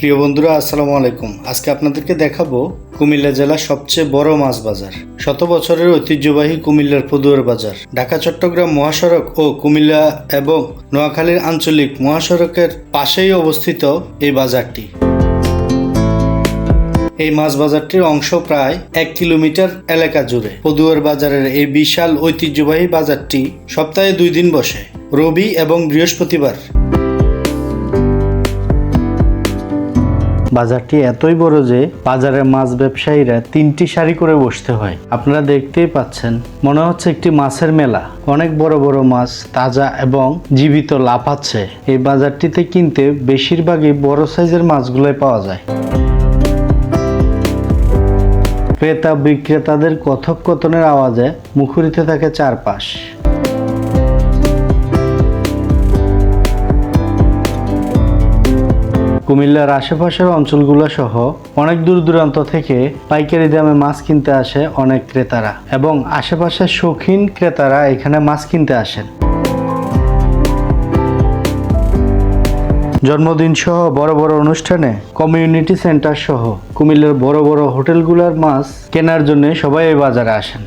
প্রিয় বন্ধুরা, আসসালামু আলাইকুম। আজকে আপনাদেরকে দেখাবো কুমিল্লা জেলার সবচেয়ে বড় মাছ বাজার। শত বছরের ঐতিহ্যবাহী কুমিল্লার পদুয়ার বাজার। ঢাকা, চট্টগ্রাম মহাসড়ক ও কুমিল্লা এবং নোয়াখালীর আঞ্চলিক মহাসড়কের পাশেই অবস্থিত এই বাজারটি। এই মাছ বাজারটির অংশ প্রায় এক কিলোমিটার এলাকা জুড়ে। পদুয়ার বাজারের এই বিশাল ঐতিহ্যবাহী বাজারটি সপ্তাহে দুই দিন বসে। রবি এবং বৃহস্পতিবার বাজারটি এতই বড় যে বাজারের মাছ ব্যবসায়ীরা তিনটি সারি করে বসতে হয়। আপনারা দেখতেই পাচ্ছেন, মনে হচ্ছে একটি মাছের মেলা। অনেক বড় বড় মাছ তাজা এবং জীবিত লাফাচ্ছে এই বাজারটিতে কিনতে বেশিরভাগই বড় সাইজের মাছগুলোই পাওয়া যায়। ক্রেতা বিক্রেতাদের কথোপকথনের আওয়াজে মুখরিত থাকে চারপাশ। কুমিল্লার আশেপাশের অঞ্চলগুলো সহ অনেক দূর দূরান্ত থেকে পাইকারি দামে মাছ কিনতে আসে অনেক ক্রেতারা এবং আশেপাশের শৌখিন ক্রেতারা এখানে মাছ কিনতে আসেন। জন্মদিন সহ বড় বড় অনুষ্ঠানে কমিউনিটি সেন্টার সহ কুমিল্লার বড় বড় হোটেলগুলোর মাছ কেনার জন্য সবাই এই বাজারে আসেন।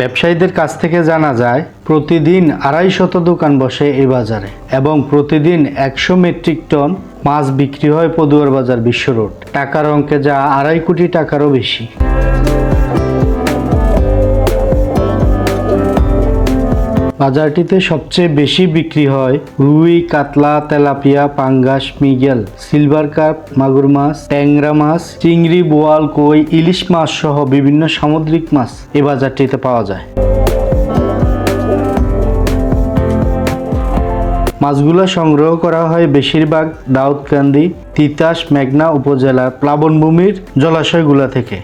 ব্যবসায়ীদের কাছ থেকে জানা যায়, প্রতিদিন আড়াই শত দোকান বসে এ বাজারে এবং প্রতিদিন একশো মেট্রিক টন মাছ বিক্রি হয় পদুয়ার বাজার বিশ্ব রোড। টাকার অঙ্কে যা আড়াই কোটি টাকারও বেশি। বাজারটিতে সবচেয়ে বেশি বিক্রি হয় রুই, কাতলা, তেলাপিয়া, পাঙ্গাস, মিগেল, সিলভার কাপ, মাগুর মাছ, ট্যাংরা মাছ, চিংড়ি, বোয়াল, কই, ইলিশ মাছ সহ বিভিন্ন সামুদ্রিক মাছ এ বাজারটিতে পাওয়া যায়। মাছগুলো সংগ্রহ করা হয় বেশিরভাগ দাউদকান্দি, তিতাস, মেঘনা উপজেলার প্লাবনভূমির জলাশয়গুলো থেকে।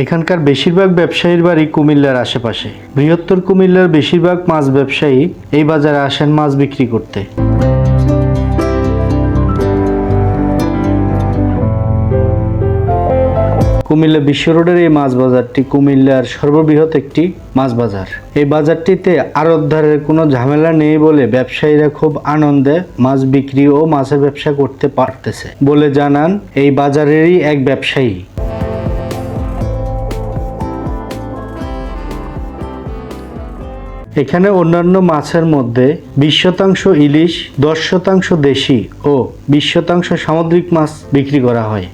এখানকার বেশিরভাগ ব্যবসায়ীর বাড়ি কুমিল্লার আশেপাশে। বৃহত্তর কুমিল্লার বেশিরভাগ মাছ ব্যবসায়ী এই বাজারে আসেন মাছ বিক্রি করতে। কুমিল্লা বিশ্ব রোডের এই মাছ বাজারটি কুমিল্লার সর্ববৃহৎ একটি মাছ বাজার। এই বাজারটিতে আড়তদারের কোনো ঝামেলা নেই বলে ব্যবসায়ীরা খুব আনন্দে মাছ বিক্রি ও মাছের ব্যবসা করতে পারতেছে বলে জানান এই বাজারেরই এক ব্যবসায়ী। এখানে অন্যান্য মাছের মধ্যে বিশ শতাংশ ইলিশ, দশ শতাংশ দেশি ও বিশ শতাংশ সামুদ্রিক মাছ বিক্রি করা হয়।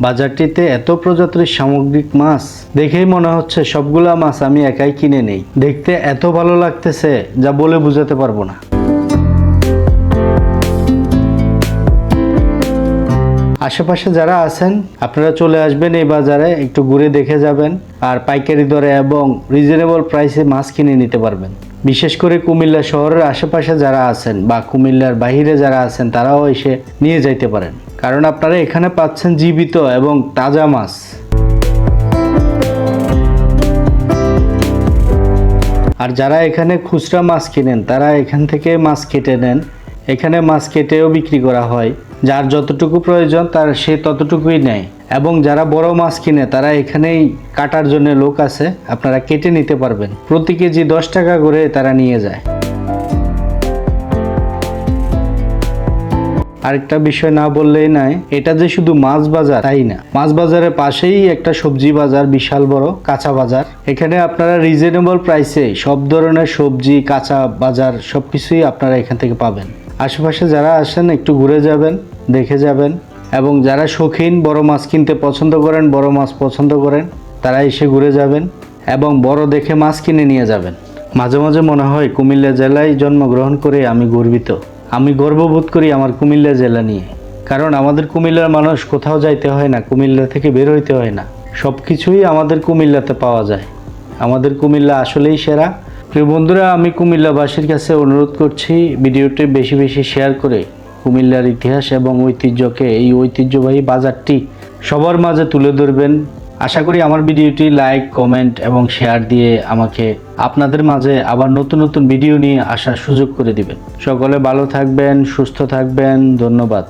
বাজারটিতে এত প্রজাতির সামগ্রিক মাছ, দেখেই মনে হচ্ছে সবগুলা মাছ আমি একাই কিনে নেই। দেখতে এত ভালো লাগতেছে যা বলে বোঝাতে পারব না। আশেপাশে যারা আছেন, আপনারা চলে আসবেন এই বাজারে, একটু ঘুরে দেখে যাবেন আর পাইকারি দরে এবং রিজনেবল প্রাইসে মাছ কিনে নিতে পারবেন। বিশেষ করে কুমিল্লা শহরের আশেপাশে যারা আছেন বা কুমিল্লার বাহিরে যারা আছেন, তারাও এসে নিয়ে যাইতে পারেন। কারণ আপনারা এখানে পাচ্ছেন জীবিত এবং তাজা মাছ। আর যারা এখানে খুচরা মাছ কিনেন, তারা এখান থেকে মাছ কেটে নেন। এখানে মাছ কেটেও বিক্রি করা হয়। যার যতটুকু প্রয়োজন, তার সে ততটুকুই নেয়। এবং যারা বড় মাছ কিনে, তারা এখানেই কাটার জন্য লোক আছে। আপনারা কেটে নিতে পারবেন। প্রতি কেজি দশ টাকা করে তারা নিয়ে যায়। আরেকটা বিষয় না বললেই নাই, এটা যে শুধু মাছ বাজার, তাই না? মাছ বাজারের পাশেই একটা সবজি বাজার, বিশাল বড়, কাঁচা বাজার। এখানে আপনারা রিজনেবল প্রাইসে সব ধরনের সবজি, কাঁচা বাজার, সবকিছুই আপনারা এখান থেকে পাবেন। আশেপাশে যারা আসেন, একটু ঘুরে যাবেন, দেখে যাবেন। এবং যারা শৌখিন, বড় মাছ কিনতে পছন্দ করেন, বড় মাছ পছন্দ করেন, তারা এসে ঘুরে যাবেন এবং বড় দেখে মাছ কিনে নিয়ে যাবেন। মাঝে মাঝে মনে হয়, কুমিল্লা জেলায় জন্মগ্রহণ করে আমি গর্বিত। আমি গর্ববোধ করি আমার কুমিল্লা জেলা নিয়ে। কারণ আমাদের কুমিল্লার মানুষ কোথাও যাইতে হয় না, কুমিল্লা থেকে বের হইতে হয় না। সব কিছুই আমাদের কুমিল্লাতে পাওয়া যায়। আমাদের কুমিল্লা আসলেই সেরা। প্রিয় বন্ধুরা, আমি কুমিল্লাবাসীর কাছে অনুরোধ করছি ভিডিওটি বেশি বেশি শেয়ার করে কুমিল্লার ইতিহাস এবং ঐতিহ্যকে, এই ঐতিহ্যবাহী বাজারটি সবার মাঝে তুলে ধরবেন। আশা করি আমার ভিডিওটি লাইক, কমেন্ট এবং শেয়ার দিয়ে আমাকে আপনাদের মাঝে আবার নতুন নতুন ভিডিও নিয়ে আসার সুযোগ করে দিবেন। সকলে ভালো থাকবেন, সুস্থ থাকবেন, ধন্যবাদ।